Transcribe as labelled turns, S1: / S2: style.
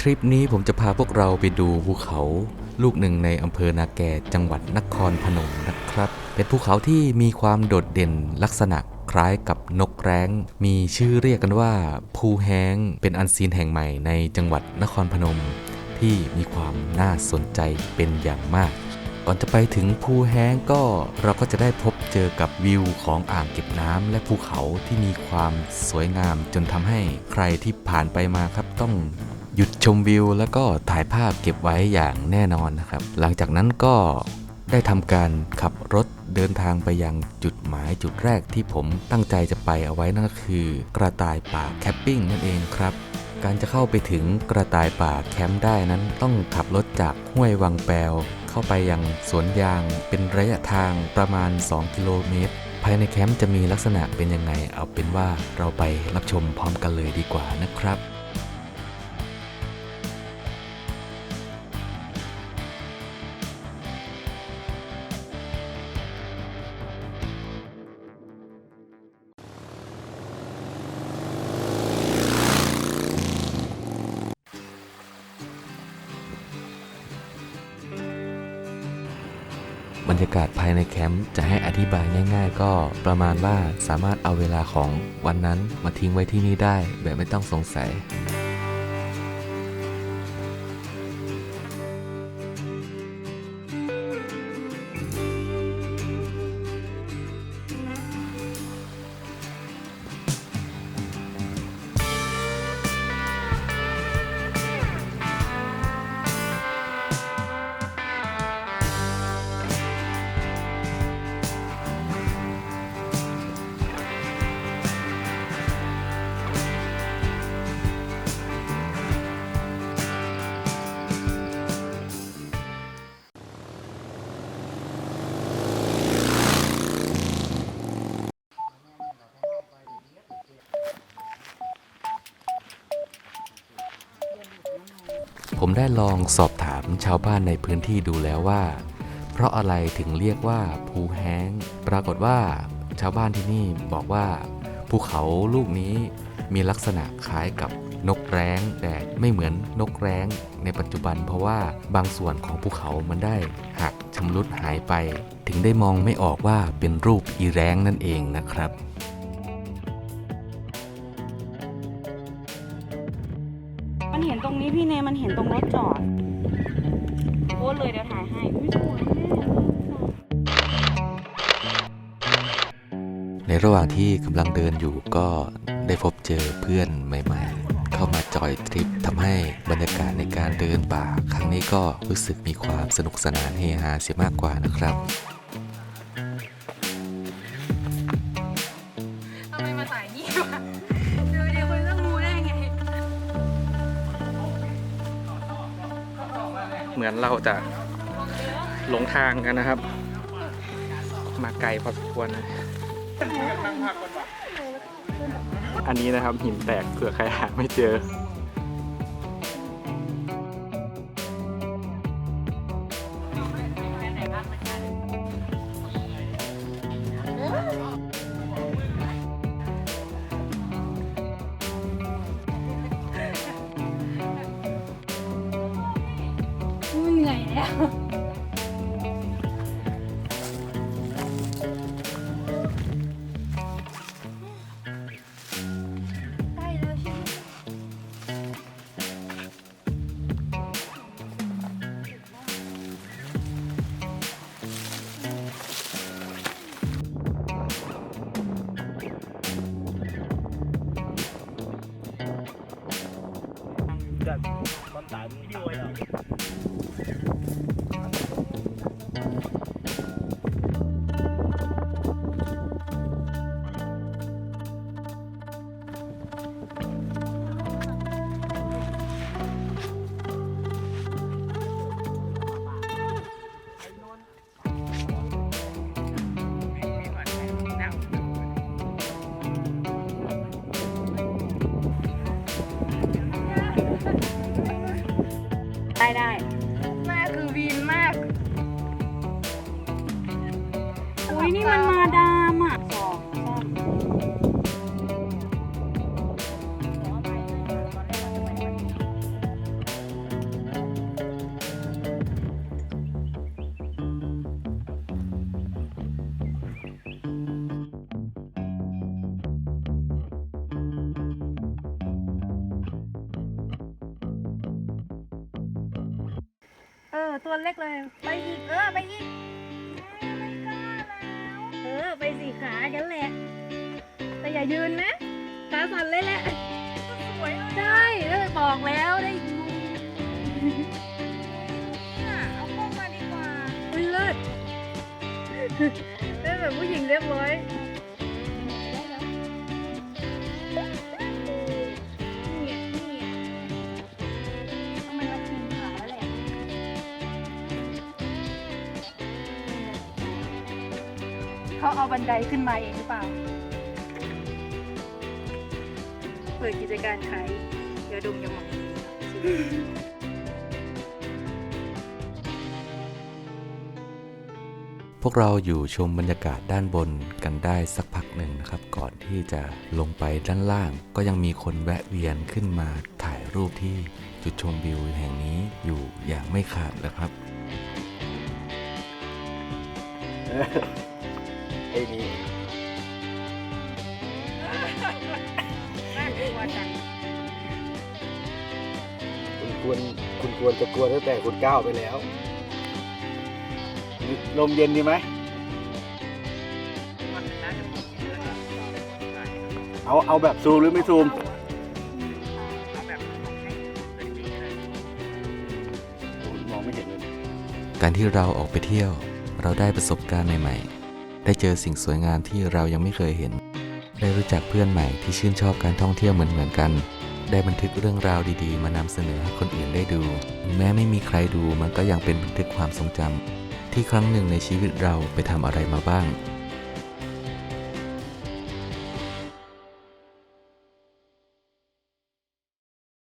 S1: ทริปนี้ผมจะพาพวกเราไปดูภูเขาลูกหนึ่งในอำเภอนาแกจังหวัดนครพนมนะครับ เป็นภูเขาที่มีความโดดเด่นลักษณะคล้ายกับนกแร้ง มีชื่อเรียกกันว่าภูแห้งเป็นอันซีนแห่งใหม่ในจังหวัดนครพนม ที่มีความน่าสนใจเป็นอย่างมาก ก่อนจะไปถึงภูแห้งก็เราก็จะได้พบเจอกับวิวของอ่างเก็บน้ำและภูเขาที่มีความสวยงามจนทำให้ใครที่ผ่านไปมาครับต้อง หยุดชมวิว แล้วก็ถ่ายภาพเก็บไว้อย่างแน่นอนนะครับ หลังจากนั้นก็ได้ทำการขับรถเดินทางไปยังจุดหมายจุดแรกที่ผมตั้งใจจะไปเอาไว้นั่นก็คือ กระต่ายป่าแคมปิ้งนั่นเองครับ การจะเข้าไปถึงกระต่ายป่าแคมป์ได้นั้นต้องขับรถจากห้วยวังแปว เข้าไปยังสวนยางเป็นระยะทางประมาณ 2 กิโลเมตร ภายในแคมป์จะมีลักษณะเป็นยังไง เอาเป็นว่าเราไปรับชมพร้อมกันเลยดีกว่านะครับ บรรยากาศภายในแคมป์จะให้อธิบายง่าย ๆ ก็ประมาณว่าสามารถเอาเวลาของวันนั้นมาทิ้งไว้ที่นี่ได้แบบไม่ต้องสงสัย ผมได้ลองสอบถามชาวบ้านในพื้นที่ดูแล้วว่า เพราะอะไรถึงเรียกว่าภูแห้ง ปรากฏว่าชาวบ้านที่นี่บอกว่า ภูเขาลูกนี้มีลักษณะคล้ายกับนกแร้งแต่ไม่เหมือนนกแร้งในปัจจุบันเพราะว่าบางส่วนของภูเขามันได้หักชำรุดหายไป ถึงได้มองไม่ออกว่าเป็นรูปอีแร้งนั่นเองนะครับ
S2: มันเห็นตรงรถจอดโพสเลยเดี๋ยวถ่ายให้อุ้ยสวยแม่
S1: ในระหว่างที่กำลังเดินอยู่ก็ได้พบเจอเพื่อนใหม่ๆ เข้ามาจอยทริปทำให้บรรยากาศในการเดินป่า ครั้งนี้ก็รู้สึกมีความสนุกสนานเฮฮาเสียมากกว่านะครับ
S2: เรา
S3: จะหลงทางกันนะครับ มาไกลพอสมควรนะอันนี้นะครับหินแตกเผื่อใครหาไม่เจอ
S2: เห ได้ได้แม่คือวีนมาก อุ้ยนี่มันมาดามอะ
S4: เออ ตัวเล็กเลย ไปอีก เออ ไปอีกไม่กล้าแล้วเออ ไปสี่ขากันแหละ แต่อย่ายืนนะ ขาสั่นเลยแหละ
S2: สวยเลย
S4: ใช่แล้วบอกแล้วได้ดู
S2: อะเอากล้องมาดีกว่า
S4: อุ้ยเลิศได้แบบผู้หญิงเรียบร้อย เขาเอาบันไดขึ้นมาเองหรือเปล่า เปิดกิจการขายยาดมยาหมอง
S1: พวกเราอยู่ชมบรรยากาศด้านบนกันได้สักพักหนึ่งนะครับ ก่อนที่จะลงไปด้านล่าง ก็ยังมีคนแวะเวียนขึ้นมาถ่ายรูปที่จุดชมวิวแห่งนี้อยู่อย่างไม่ขาดนะครับ
S5: ไอ้นี่
S4: น่ากลัวจัง
S5: คุณควรคุณควรจะกลัวตั้งแต่คุณก้าวไปแล้วลมเย็นดีไหมเอาเอาแบบซูมหรือไม่ซูม มองไม่เห็นเลย
S1: การที่เราออกไปเที่ยว เราได้ประสบการณ์ใหม่ ๆ ได้เจอสิ่งสวยงามที่เรายังไม่เคยเห็น ได้รู้จักเพื่อนใหม่ที่ชื่นชอบการท่องเที่ยวเหมือนๆกัน ได้บันทึกเรื่องราวดีๆ มานำเสนอให้คนอื่นได้ดู แม้ไม่มีใครดูมันก็ยังเป็นบันทึกความทรงจำที่ครั้งหนึ่งในชีวิตเราไปทำอะไรมาบ้าง